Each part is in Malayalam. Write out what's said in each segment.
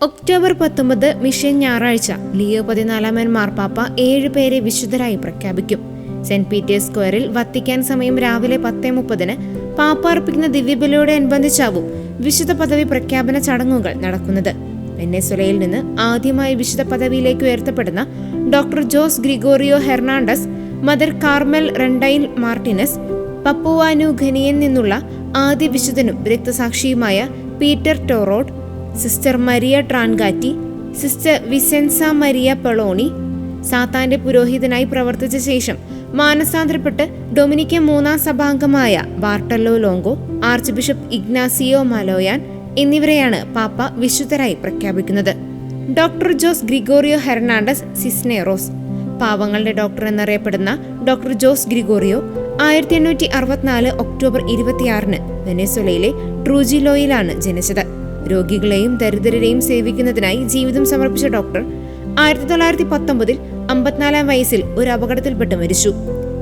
ഒക്ടോബർ പത്തൊമ്പത് മിഷൻ ഞായറാഴ്ച ലിയോ പതിനാലാമൻ മാർപ്പാപ്പ ഏഴ് പേരെ വിശുദ്ധരായി പ്രഖ്യാപിക്കും. സെന്റ് പീറ്റേഴ്സ് സ്ക്വയറിൽ വത്തിക്കാൻ സമയം രാവിലെ പത്തേ മുപ്പതിന് പാപ്പ അർപ്പിക്കുന്ന ദിവ്യബലിയോടെ അനുബന്ധിച്ചാവും വിശുദ്ധ പദവി പ്രഖ്യാപന ചടങ്ങുകൾ നടക്കുന്നത്. വെന്നേസ്വലയിൽ നിന്ന് ആദ്യമായി വിശുദ്ധ പദവിയിലേക്ക് ഉയർത്തപ്പെടുന്ന doctor Jose Gregorio Hernandez mother Carmel Rendiles Martinez പപ്പുവാനു ഖനിയിൽ നിന്നുള്ള ആദ്യ വിശുദ്ധനും രക്തസാക്ഷിയുമായ Peter To Rot sister Maria Troncatti sister Vincenza Maria Poloni സാത്താന്റെ പുരോഹിതനായി പ്രവർത്തിച്ച ശേഷം മാനസാന്തരപ്പെട്ട് ഡൊമിനിക്ക മൂന്നാം സഭാംഗമായ Bartolo Longo archbishop Ignazio Maloyan എന്നിവരെയാണ് പാപ്പ വിശുദ്ധരായി പ്രഖ്യാപിക്കുന്നത്. Doctor Jose Gregorio Hernandez Cisneros പാവങ്ങളുടെ ഡോക്ടർ എന്നറിയപ്പെടുന്ന ഡോക്ടർ ജോസ് ഗ്രിഗോറിയോ ആയിരത്തി എണ്ണൂറ്റി അറുപത്തിനാല് ഒക്ടോബർ ഇരുപത്തിയാറിന് വെനസ്വലയിലെ ട്രൂജിലോയിലാണ് ജനിച്ചത്. രോഗികളെയും ദരിദ്രരെയും സേവിക്കുന്നതിനായി ജീവിതം സമർപ്പിച്ച ഡോക്ടർ ആയിരത്തി തൊള്ളായിരത്തി പത്തൊമ്പതിൽ അമ്പത്തിനാലാം വയസ്സിൽ ഒരു അപകടത്തിൽപ്പെട്ട് മരിച്ചു.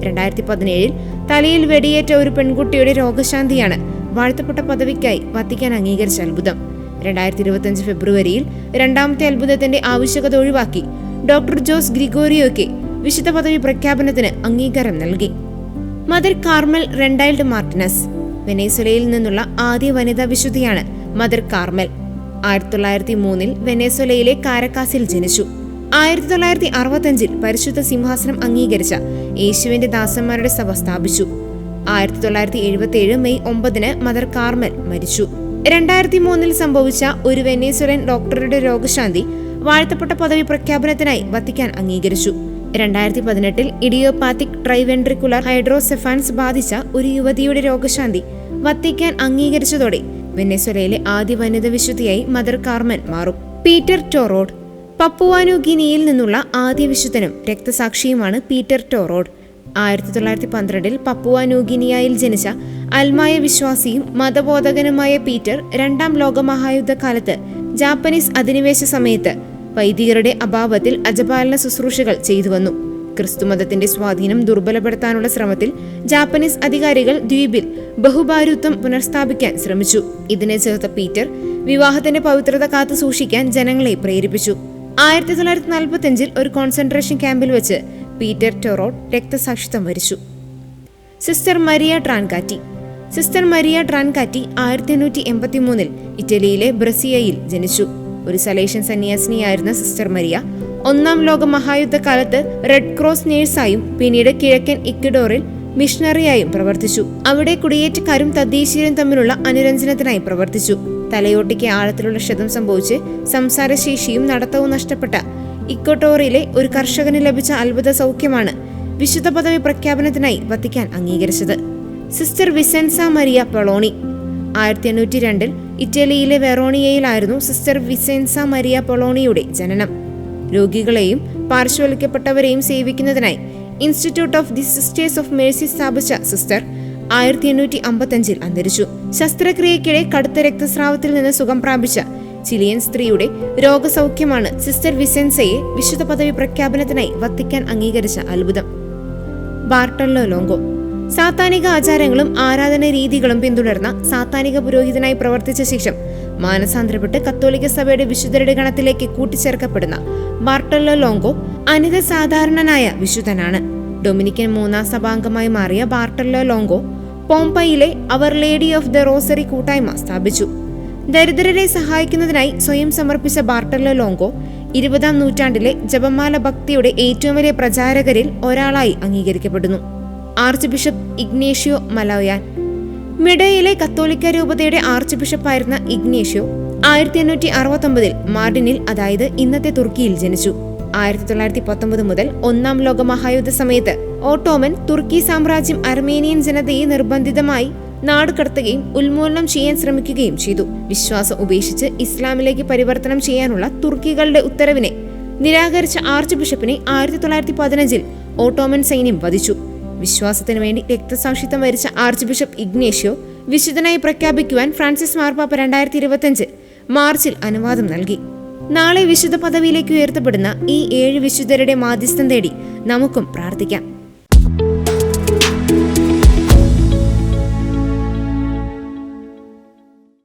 രണ്ടായിരത്തി പതിനേഴിൽ തലയിൽ വെടിയേറ്റ ഒരു പെൺകുട്ടിയുടെ രോഗശാന്തിയാണ് വാഴ്ത്തപ്പെട്ട പദവിക്കായി വത്തിക്കാൻ അംഗീകരിച്ച അത്ഭുതം. രണ്ടായിരത്തി ഇരുപത്തിയഞ്ച് ഫെബ്രുവരിയിൽ രണ്ടാമത്തെ അത്ഭുതത്തിന്റെ ആവശ്യകത ഒഴിവാക്കി ഡോക്ടർ ജോസ് ഗ്രിഗോറിയോയ്ക്ക് വിശുദ്ധ പദവി പ്രഖ്യാപനത്തിന് അംഗീകാരം നൽകി. മദർ കാർമൽ റെൻഡൈൽഡ് മാർട്ടിനസ് വെനേസ്വലയിൽ നിന്നുള്ള ആദ്യ വനിതാ വിശുദ്ധിയാണ് മദർ കാർമൽ ആയിരത്തി തൊള്ളായിരത്തി മൂന്നിൽ വെനേസ്വലയിലെ കാരക്കാസിൽ ജനിച്ചു. ആയിരത്തി തൊള്ളായിരത്തി അറുപത്തഞ്ചിൽ പരിശുദ്ധ സിംഹാസനം അംഗീകരിച്ച യേശുവിന്റെ ദാസന്മാരുടെ സഭ സ്ഥാപിച്ചു. ആയിരത്തി തൊള്ളായിരത്തി എഴുപത്തി ഏഴ് മെയ് ഒമ്പതിന് മദർ കാർമൽ മരിച്ചു. രണ്ടായിരത്തി മൂന്നിൽ സംഭവിച്ച ഒരു വെനേസ്വലൻ ഡോക്ടറുടെ രോഗശാന്തി വാഴ്ത്തപ്പെട്ട പദവി പ്രഖ്യാപനത്തിനായി വത്തിക്കാൻ അംഗീകരിച്ചു. രണ്ടായിരത്തി പതിനെട്ടിൽ ഇഡിയോപാത്തിക് ട്രൈവെൻട്രിക്കുലർ ഹൈഡ്രോസെഫാൻസ് ബാധിച്ച ഒരു യുവതിയുടെ രോഗശാന്തി വത്തിക്കാൻ അംഗീകരിച്ചതോടെ വെനസ്വലയിലെ ആദ്യ വനിത വിശുദ്ധിയായി മദർ കാർമൻ മാറും. പീറ്റർ ടോറോഡ് പപ്പുവാനുഗിനിയിൽ നിന്നുള്ള ആദ്യ വിശുദ്ധനും രക്തസാക്ഷിയുമാണ് പീറ്റർ ടോറോഡ്. ആയിരത്തി തൊള്ളായിരത്തി പന്ത്രണ്ടിൽ പപ്പുവ ജനിച്ച അൽമായ വിശ്വാസിയും മതബോധകനുമായ പീറ്റർ രണ്ടാം ലോകമഹായുദ്ധകാലത്ത് ജാപ്പനീസ് അധിനിവേശ സമയത്ത് വൈദികരുടെ അഭാവത്തിൽ അജപാലന ശുശ്രൂഷകൾ ചെയ്തു വന്നു ക്രിസ്തുമതത്തിന്റെ സ്വാധീനം ദുർബലപ്പെടുത്താനുള്ള ശ്രമത്തിൽ ജാപ്പനീസ് അധികാരികൾ ദ്വീപിൽ ബഹുഭാരുത്വം പുനഃസ്ഥാപിക്കാൻ ശ്രമിച്ചു. ഇതിനെ ചേർത്ത പീറ്റർ വിവാഹത്തിന്റെ പവിത്രത കാത്തു സൂക്ഷിക്കാൻ ജനങ്ങളെ പ്രേരിപ്പിച്ചു. ആയിരത്തി തൊള്ളായിരത്തി നാൽപ്പത്തി അഞ്ചിൽ ഒരു കോൺസെൻട്രേഷൻ ക്യാമ്പിൽ വെച്ച് പീറ്റർ ടൊറോട്ട് രക്തസാക്ഷിത്വം വരിച്ചു. Sister Maria Troncatti. Sister Maria Troncatti ആയിരത്തി എണ്ണൂറ്റി എൺപത്തി മൂന്നിൽ ഇറ്റലിയിലെ ബ്രസിയയിൽ ജനിച്ചു. ഒരു സലേഷ്യൻ സന്യാസിനിയായിരുന്ന സിസ്റ്റർ മരിയ ഒന്നാം ലോക മഹായുദ്ധകാലത്ത് റെഡ് ക്രോസ് നേഴ്സായും പിന്നീട് കിഴക്കൻ ഇക്വഡോറിൽ മിഷണറിയായും പ്രവർത്തിച്ചു. അവിടെ കുടിയേറ്റക്കാരും തദ്ദേശീയരും തമ്മിലുള്ള അനുരഞ്ജനത്തിനായി പ്രവർത്തിച്ചു. തലയോട്ടിക്ക് ആഴത്തിലുള്ള ക്ഷതം സംഭവിച്ച് സംസാരശേഷിയും നടത്തവും നഷ്ടപ്പെട്ട ഇക്വട്ടോറിയിലെ ഒരു കർഷകന് ലഭിച്ച അത്ഭുത സൗഖ്യമാണ് വിശുദ്ധ പദവി പ്രഖ്യാപനത്തിനായി വത്തിക്കാൻ അംഗീകരിച്ചത്. Sister Vincenza Maria Poloni. ആയിരത്തി എണ്ണൂറ്റി രണ്ടിൽ ഇറ്റലിയിലെ വെറോണിയയിലായിരുന്നു സിസ്റ്റർ വിസെൻസ മരിയ പൊളോണിയുടെ ജനനം. രോഗികളെയും പാർശ്വവൽക്കപ്പെട്ടവരെയും സേവിക്കുന്നതിനായി institute of the sisters of mercy സ്ഥാപിച്ച സിസ്റ്റർ ആയിരത്തി എണ്ണൂറ്റി അമ്പത്തഞ്ചിൽ അന്തരിച്ചു. ശസ്ത്രക്രിയയ്ക്കിടെ കടുത്ത രക്തസ്രാവത്തിൽ നിന്ന് സുഖം പ്രാപിച്ച ചിലിയൻ സ്ത്രീയുടെ രോഗസൗഖ്യമാണ് സിസ്റ്റർ വിസെൻസയെ വിശുദ്ധ പദവി പ്രഖ്യാപനത്തിനായി വത്തിക്കാൻ അംഗീകരിച്ച അത്ഭുതം. ബാർട്ടല്ലോ ലോങ്കോ. സാത്താനിക ആചാരങ്ങളും ആരാധന രീതികളും പിന്തുടർന്ന സാത്താനിക പുരോഹിതനായി പ്രവർത്തിച്ച ശേഷം മാനസാന്തരപ്പെട്ട് കത്തോലിക്ക സഭയുടെ വിശുദ്ധരുടെ ഗണത്തിലേക്ക് കൂട്ടിച്ചേർക്കപ്പെടുന്ന ബാർട്ടല്ലോ ലോങ്കോ അനിത സാധാരണനായ വിശുദ്ധനാണ്. ഡൊമിനിക്കൻ മൂന്നാം സഭാംഗമായി മാറിയ Bartolo Longo പോംപയിലെ our lady of the rosary കൂട്ടായ്മ സ്ഥാപിച്ചു. ദരിദ്രരെ സഹായിക്കുന്നതിനായി സ്വയം സമർപ്പിച്ച ബാർട്ടല്ലോ ലോങ്കോ ഇരുപതാം നൂറ്റാണ്ടിലെ ജപമാല ഭക്തിയുടെ ഏറ്റവും വലിയ പ്രചാരകരിൽ ഒരാളായി അംഗീകരിക്കപ്പെടുന്നു. ആർച്ച് ബിഷപ്പ് ഇഗ്നേഷ്യോ മലോയാൻ മിഡയിലെ കത്തോലിക്ക രൂപതയുടെ ആർച്ച് ബിഷപ്പായിരുന്ന ഇഗ്നേഷ്യോ ആയിരത്തി എണ്ണൂറ്റി അറുപത്തൊമ്പതിൽ മാർഡിനിൽ അതായത് ഇന്നത്തെ തുർക്കിയിൽ ജനിച്ചു. ആയിരത്തി തൊള്ളായിരത്തി പത്തൊമ്പത് മുതൽ ഒന്നാം ലോക മഹായുദ്ധ സമയത്ത് ഓട്ടോമൻ തുർക്കി സാമ്രാജ്യം അർമേനിയൻ ജനതയെ നിർബന്ധിതമായി നാടുകടത്തുകയും ഉന്മൂലനം ചെയ്യാൻ ശ്രമിക്കുകയും ചെയ്തു. വിശ്വാസം ഉപേക്ഷിച്ച് ഇസ്ലാമിലേക്ക് പരിവർത്തനം ചെയ്യാനുള്ള തുർക്കികളുടെ ഉത്തരവിനെ നിരാകരിച്ച ആർച്ച് ബിഷപ്പിനെ ആയിരത്തി തൊള്ളായിരത്തി പതിനഞ്ചിൽ ഓട്ടോമൻ സൈന്യം വധിച്ചു. വിശ്വാസത്തിനു വേണ്ടി രക്തസാക്ഷിത്വം വരിച്ച ആർച്ച് ബിഷപ്പ് ഇഗ്നേഷ്യോ വിശുദ്ധനായി പ്രഖ്യാപിക്കുവാൻ ഫ്രാൻസിസ് മാർപ്പാപ്പ രണ്ടായിരത്തി ഇരുപത്തിയഞ്ച് മാർച്ചിൽ അനുവാദം നൽകി. നാളെ വിശുദ്ധ പദവിയിലേക്ക് ഉയർത്തപ്പെടുന്ന ഈ ഏഴ് വിശുദ്ധരുടെ മാധ്യസ്ഥം തേടി നമുക്കും പ്രാർത്ഥിക്കാം.